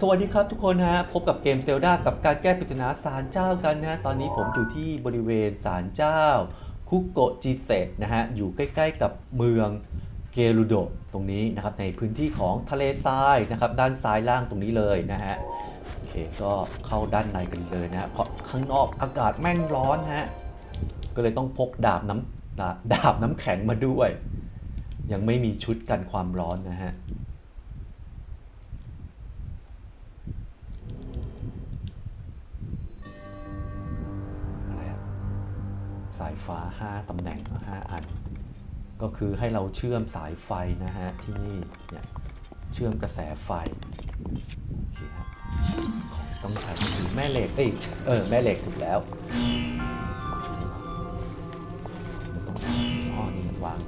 สวัสดีครับทุกคนฮะพบกับเกมเซลดากับการแก้ปริศนาศาลเจ้ากันนะตอนนี้ผมอยู่ที่บริเวณศาลเจ้า คุโกจิเซะนะฮะอยู่ใกล้ๆกับเมืองเกรุโดะตรงนี้นะครับในพื้นที่ของทะเลทรายนะครับด้านซ้ายล่างตรงนี้เลยนะฮะโอเคก็เข้าด้านในกันเลยนะฮะเพราะข้างนอกอากาศแม่งร้อนฮะก็เลยต้องพกดาบน้ำดาบน้ำแข็งมาด้วย ยังไม่มีชุดกันความร้อนนะฮะ สายฟ้า 5ตำแหน่ง 5 อัน ก็คือให้เราเชื่อมสายไฟนะฮะที่นี่เนี่ยเชื่อมกระแสไฟโอเคฮะของต้องใช้คือแม่เหล็กเอ้ยเออแม่เหล็กถูกแล้วมันต้องอ๋อนี่วาง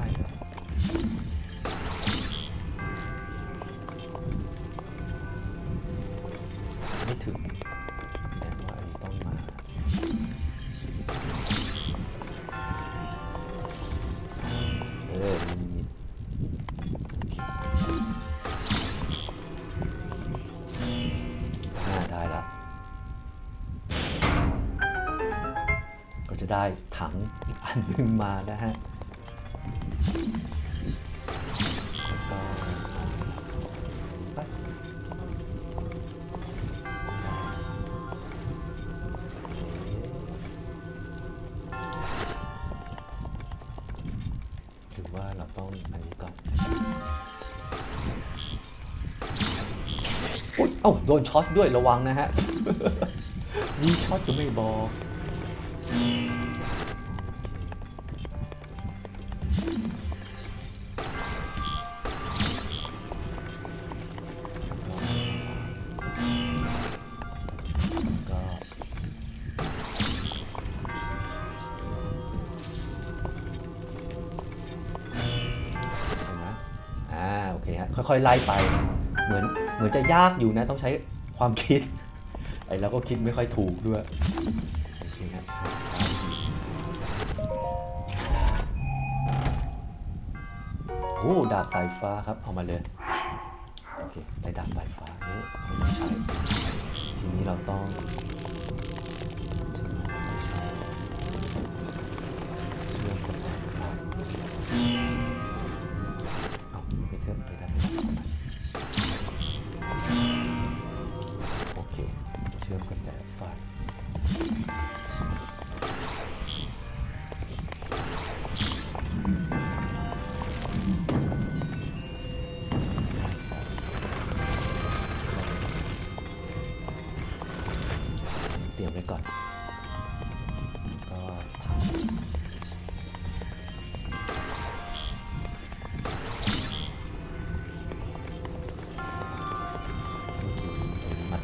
เอ๊ะไม่ใช่เหรอไม่ถึงแสดงว่าอันนี้ต้องมาเออมีมีอ่าได้ละก็จะได้ถังอีกอันหนึ่งมานะฮะ แล้วก็ไปหรือว่าเราต้องอันนี้ก่อนอุ๊ยเอ้าโดนช็อตด้วยระวังนะฮะยิงช็อตก็ไม่บอก เคฮะค่อยๆไล่ไป เหมือนเหมือนจะยากอยู่นะต้องใช้ความคิดไอ้เราก็คิดไม่ค่อยถูกด้วยโอเคฮะโอ้ดาบสายฟ้าครับเอามาเลยโอเคได้ดาบสายฟ้าเอ๊ะไม่ใช้ทีนี้เราต้อง เตรียมไว้ก่อนก็ทำมัด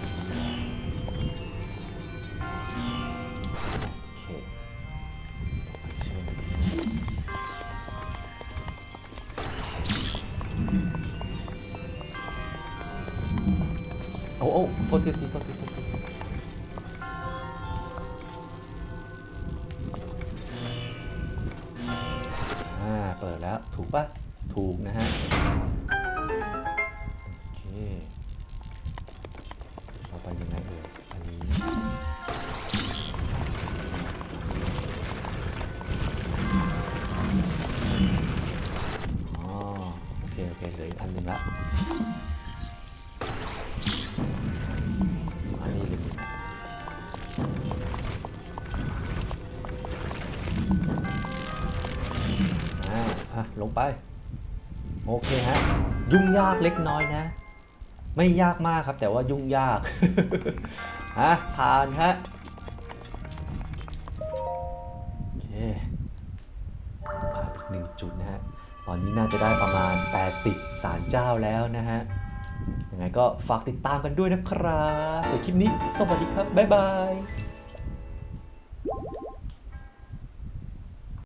แล้วถูกปะถูกนะฮะโอเคเราไปยังไงเอ่ยอันนี้อ๋อโอเคโอเคเหลืออีกอันหนึ่งละ อ่าอะลงไป โอเคฮะ ยุ่งยากเล็กน้อยนะ ไม่ยากมากครับ แต่ว่ายุ่งยากฮะผ่านฮะโอเคพาไปหนึ่งจุดนะฮะ ตอนนี้น่าจะได้ประมาณ 80 สารเจ้าแล้วนะฮะยังไงก็ฝากติดตามกันด้วยนะครับส่วนคลิปนี้ สวัสดีครับ บ๊ายบาย